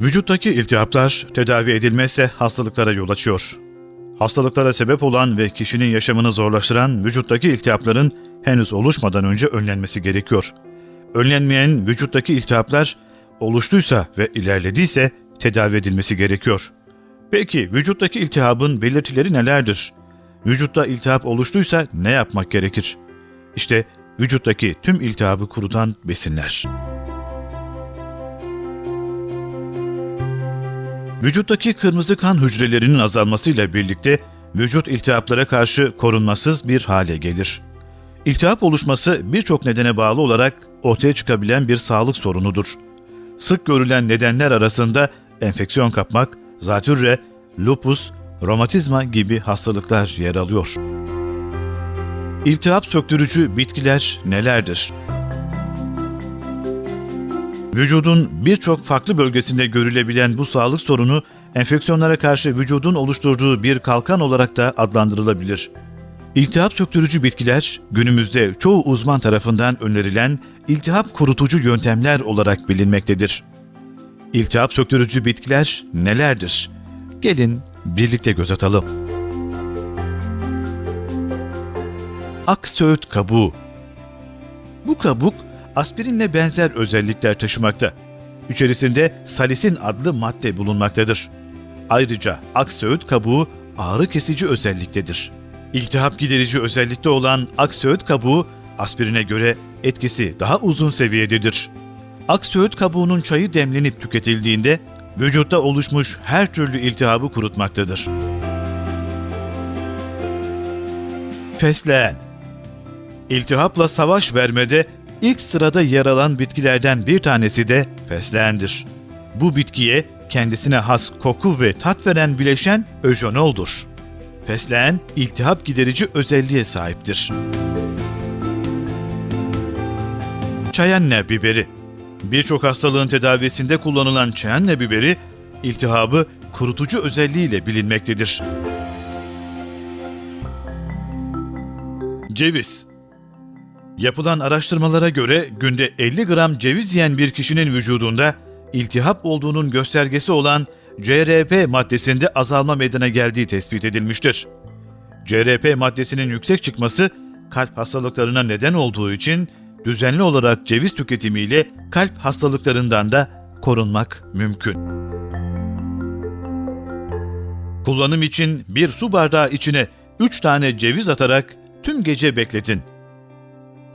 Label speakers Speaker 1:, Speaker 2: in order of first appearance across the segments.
Speaker 1: Vücuttaki iltihaplar tedavi edilmezse hastalıklara yol açıyor. Hastalıklara sebep olan ve kişinin yaşamını zorlaştıran vücuttaki iltihapların henüz oluşmadan önce önlenmesi gerekiyor. Önlenmeyen vücuttaki iltihaplar oluştuysa ve ilerlediyse tedavi edilmesi gerekiyor. Peki vücuttaki iltihabın belirtileri nelerdir? Vücutta iltihap oluştuysa ne yapmak gerekir? İşte vücuttaki tüm iltihabı kurutan besinler. Vücuttaki kırmızı kan hücrelerinin azalmasıyla birlikte vücut iltihaplara karşı korunmasız bir hale gelir. İltihap oluşması birçok nedene bağlı olarak ortaya çıkabilen bir sağlık sorunudur. Sık görülen nedenler arasında enfeksiyon kapmak, zatürre, lupus, romatizma gibi hastalıklar yer alıyor. İltihap söktürücü bitkiler nelerdir? Vücudun birçok farklı bölgesinde görülebilen bu sağlık sorunu enfeksiyonlara karşı vücudun oluşturduğu bir kalkan olarak da adlandırılabilir. İltihap söktürücü bitkiler günümüzde çoğu uzman tarafından önerilen iltihap kurutucu yöntemler olarak bilinmektedir. İltihap söktürücü bitkiler nelerdir? Gelin birlikte göz atalım. Ak söğüt kabuğu Bu kabuk aspirinle benzer özellikler taşımakta. İçerisinde salisin adlı madde bulunmaktadır. Ayrıca aksöğüt kabuğu ağrı kesici özelliktedir. İltihap giderici özellikte olan aksöğüt kabuğu aspirine göre etkisi daha uzun seviyededir. Aksöğüt kabuğunun çayı demlenip tüketildiğinde vücutta oluşmuş her türlü iltihabı kurutmaktadır. Fesleğen İltihapla savaş vermede ilk sırada yer alan bitkilerden bir tanesi de fesleğendir. Bu bitkiye kendisine has koku ve tat veren bileşen öjonoldur. Fesleğen, iltihap giderici özelliğe sahiptir. Çayanne biberi Birçok hastalığın tedavisinde kullanılan çayanne biberi, iltihabı kurutucu özelliğiyle bilinmektedir. Ceviz Yapılan araştırmalara göre günde 50 gram ceviz yiyen bir kişinin vücudunda iltihap olduğunun göstergesi olan CRP maddesinde azalma meydana geldiği tespit edilmiştir. CRP maddesinin yüksek çıkması kalp hastalıklarına neden olduğu için düzenli olarak ceviz tüketimiyle kalp hastalıklarından da korunmak mümkün. Kullanım için bir su bardağı içine 3 tane ceviz atarak tüm gece bekletin.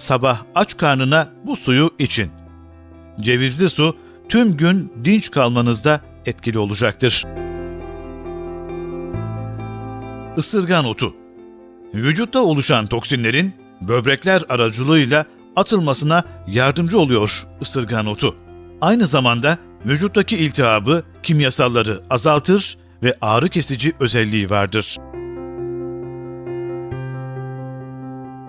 Speaker 1: Sabah aç karnına bu suyu için. Cevizli su tüm gün dinç kalmanızda etkili olacaktır. Isırgan otu Vücutta oluşan toksinlerin böbrekler aracılığıyla atılmasına yardımcı oluyor ısırgan otu. Aynı zamanda vücuttaki iltihabı, kimyasalları azaltır ve ağrı kesici özelliği vardır.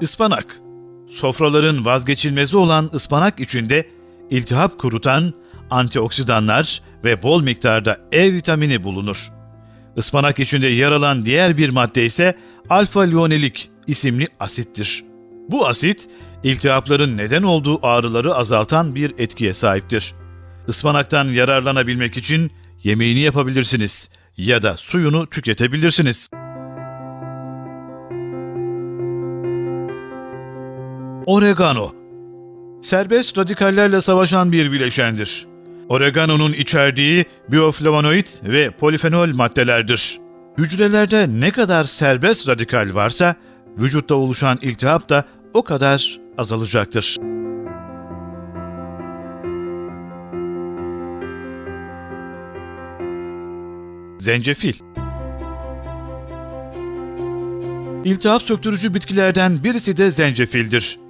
Speaker 1: Ispanak Sofraların vazgeçilmezi olan ıspanak içinde iltihap kurutan antioksidanlar ve bol miktarda E vitamini bulunur. Ispanak içinde yer alan diğer bir madde ise alfa-linolenik isimli asittir. Bu asit, iltihapların neden olduğu ağrıları azaltan bir etkiye sahiptir. Ispanaktan yararlanabilmek için yemeğini yapabilirsiniz ya da suyunu tüketebilirsiniz. Oregano Serbest radikallerle savaşan bir bileşendir. Oregano'nun içerdiği bioflavonoid ve polifenol maddelerdir. Hücrelerde ne kadar serbest radikal varsa vücutta oluşan iltihap da o kadar azalacaktır. Zencefil İltihap söktürücü bitkilerden birisi de zencefildir.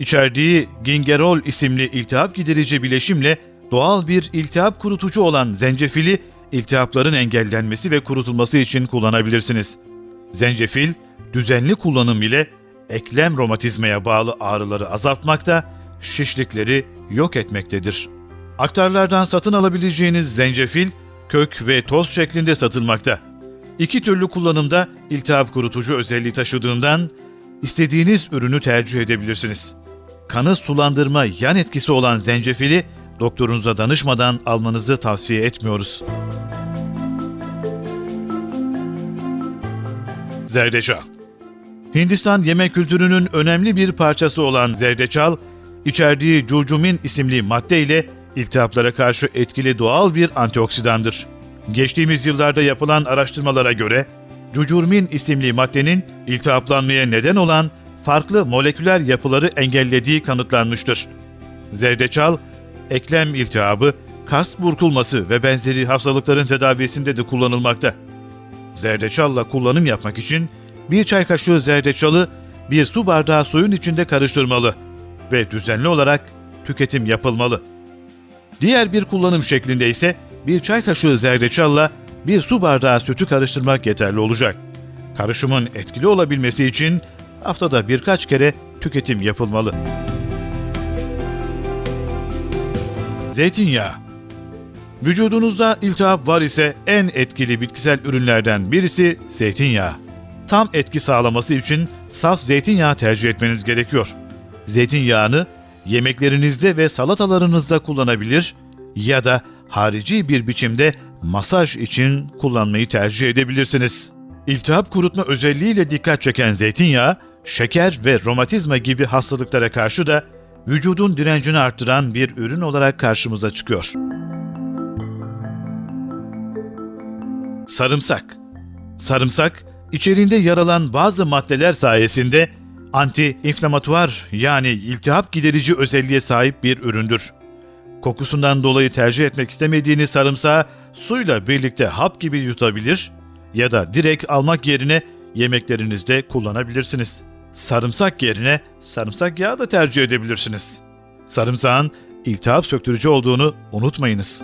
Speaker 1: İçerdiği gingerol isimli iltihap giderici bileşimle doğal bir iltihap kurutucu olan zencefili iltihapların engellenmesi ve kurutulması için kullanabilirsiniz. Zencefil, düzenli kullanım ile eklem romatizmaya bağlı ağrıları azaltmakta, şişlikleri yok etmektedir. Aktarlardan satın alabileceğiniz zencefil, kök ve toz şeklinde satılmakta. İki türlü kullanımda iltihap kurutucu özelliği taşıdığından istediğiniz ürünü tercih edebilirsiniz. Kanı sulandırma yan etkisi olan zencefili doktorunuza danışmadan almanızı tavsiye etmiyoruz. Zerdeçal Hindistan yemek kültürünün önemli bir parçası olan zerdeçal, içerdiği curcumin isimli madde ile iltihaplara karşı etkili doğal bir antioksidandır. Geçtiğimiz yıllarda yapılan araştırmalara göre, cucurmin isimli maddenin iltihaplanmaya neden olan farklı moleküler yapıları engellediği kanıtlanmıştır. Zerdeçal, eklem iltihabı, kas burkulması ve benzeri hastalıkların tedavisinde de kullanılmakta. Zerdeçalla kullanım yapmak için bir çay kaşığı zerdeçalı bir su bardağı suyun içinde karıştırmalı ve düzenli olarak tüketim yapılmalı. Diğer bir kullanım şeklinde ise bir çay kaşığı zerdeçalla bir su bardağı sütü karıştırmak yeterli olacak. Karışımın etkili olabilmesi için haftada birkaç kere tüketim yapılmalı. Zeytinyağı Vücudunuzda iltihap var ise en etkili bitkisel ürünlerden birisi zeytinyağı. Tam etki sağlaması için saf zeytinyağı tercih etmeniz gerekiyor. Zeytinyağını yemeklerinizde ve salatalarınızda kullanabilir ya da harici bir biçimde masaj için kullanmayı tercih edebilirsiniz. İltihap kurutma özelliğiyle dikkat çeken zeytinyağı, şeker ve romatizma gibi hastalıklara karşı da vücudun direncini arttıran bir ürün olarak karşımıza çıkıyor. Sarımsak Sarımsak, içeriğinde yer alan bazı maddeler sayesinde anti-inflamatuar yani iltihap giderici özelliğe sahip bir üründür. Kokusundan dolayı tercih etmek istemediğiniz sarımsağı suyla birlikte hap gibi yutabilir ya da direkt almak yerine yemeklerinizde kullanabilirsiniz. Sarımsak yerine sarımsak yağı da tercih edebilirsiniz. Sarımsağın iltihap söktürücü olduğunu unutmayınız.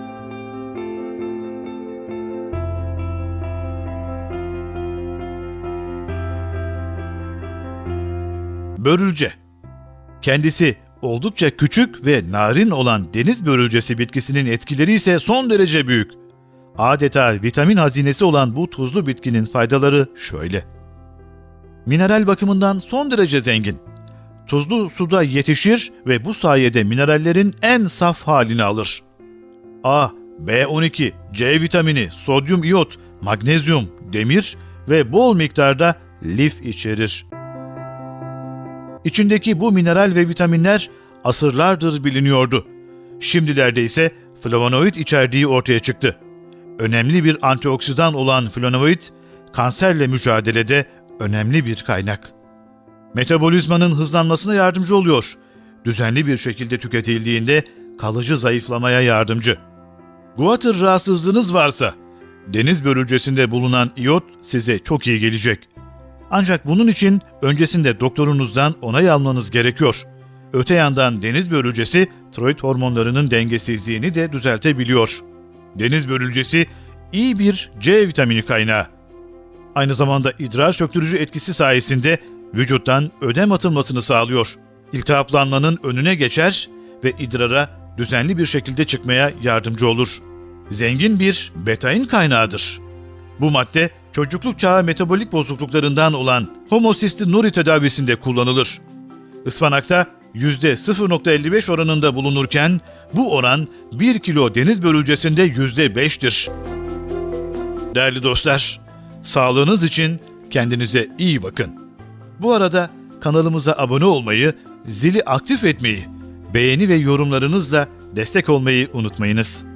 Speaker 1: Börülce Kendisi oldukça küçük ve narin olan deniz börülcesi bitkisinin etkileri ise son derece büyük. Adeta vitamin hazinesi olan bu tuzlu bitkinin faydaları şöyle. Mineral bakımından son derece zengin. Tuzlu suda yetişir ve bu sayede minerallerin en saf halini alır. A, B12, C vitamini, sodyum iyot, magnezyum, demir ve bol miktarda lif içerir. İçindeki bu mineral ve vitaminler asırlardır biliniyordu. Şimdilerde ise flavonoid içerdiği ortaya çıktı. Önemli bir antioksidan olan flavonoid, kanserle mücadelede önemli bir kaynak. Metabolizmanın hızlanmasına yardımcı oluyor. Düzenli bir şekilde tüketildiğinde kalıcı zayıflamaya yardımcı. Guatr rahatsızlığınız varsa, deniz börülcesinde bulunan iyot size çok iyi gelecek. Ancak bunun için öncesinde doktorunuzdan onay almanız gerekiyor. Öte yandan deniz börülcesi tiroid hormonlarının dengesizliğini de düzeltebiliyor. Deniz börülcesi iyi bir C vitamini kaynağı. Aynı zamanda idrar söktürücü etkisi sayesinde vücuttan ödem atılmasını sağlıyor. İltihaplanmanın önüne geçer ve idrara düzenli bir şekilde çıkmaya yardımcı olur. Zengin bir betain kaynağıdır. Bu madde çocukluk çağı metabolik bozukluklarından olan homosistinuri tedavisinde kullanılır. Ispanakta %0.55 oranında bulunurken bu oran 1 kilo deniz börülcesinde %5'tir. Değerli dostlar, sağlığınız için kendinize iyi bakın. Bu arada kanalımıza abone olmayı, zili aktif etmeyi, beğeni ve yorumlarınızla destek olmayı unutmayınız.